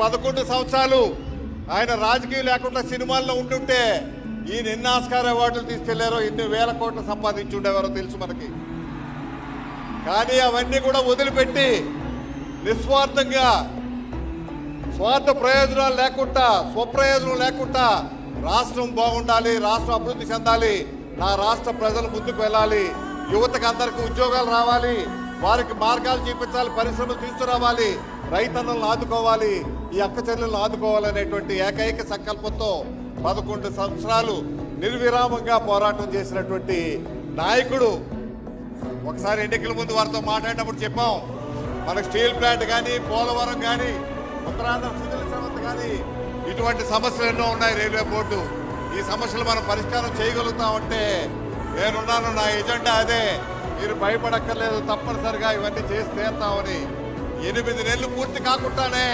పదకొండు సంవత్సరాలు ఆయన రాజకీయం లేకుండా సినిమాల్లో ఉంటుంటే ఈయన ఎన్ని ఆస్కార్ అవార్డులు తీసుకెళ్ళారో ఎన్ని వేల కోట్లు సంపాదించి ఉండేవారో తెలుసు మనకి. కానీ అవన్నీ కూడా వదిలిపెట్టి నిస్వార్థంగా స్వార్థ ప్రయోజనాలు లేకుండా స్వప్రయోజనం లేకుండా రాష్ట్రం బాగుండాలి రాష్ట్రం అభివృద్ధి చెందాలి నా రాష్ట్ర ప్రజలు ముందుకు వెళ్ళాలి యువతకు అందరికీ ఉద్యోగాలు రావాలి వారికి మార్గాలు చూపించాలి పరిశ్రమలు తీసుకురావాలి రైతన్నలను ఆదుకోవాలి ఈ అక్క చెల్లెలను ఆదుకోవాలనేటువంటి ఏకైక సంకల్పంతో పదకొండు సంవత్సరాలు నిర్విరామంగా పోరాటం చేసినటువంటి నాయకుడు. ఒకసారి ఎన్నికల ముందు వారితో మాట్లాడినప్పుడు చెప్పాం మనకు స్టీల్ ప్లాంట్ కానీ పోలవరం కానీ ఉత్తరాంధ్ర సుజల సమస్య కానీ ఇటువంటి సమస్యలు ఎన్నో ఉన్నాయి రైల్వే బోర్డు. ఈ సమస్యలు మనం పరిష్కారం చేయగలుగుతామంటే నేనున్నాను నా ఎజెండా అదే. మీరు భయపడక్కర్లేదు తప్పనిసరిగా ఇవన్నీ చేసి తీరుతామని ఎనిమిది నెలలు పూర్తి కాకుండానే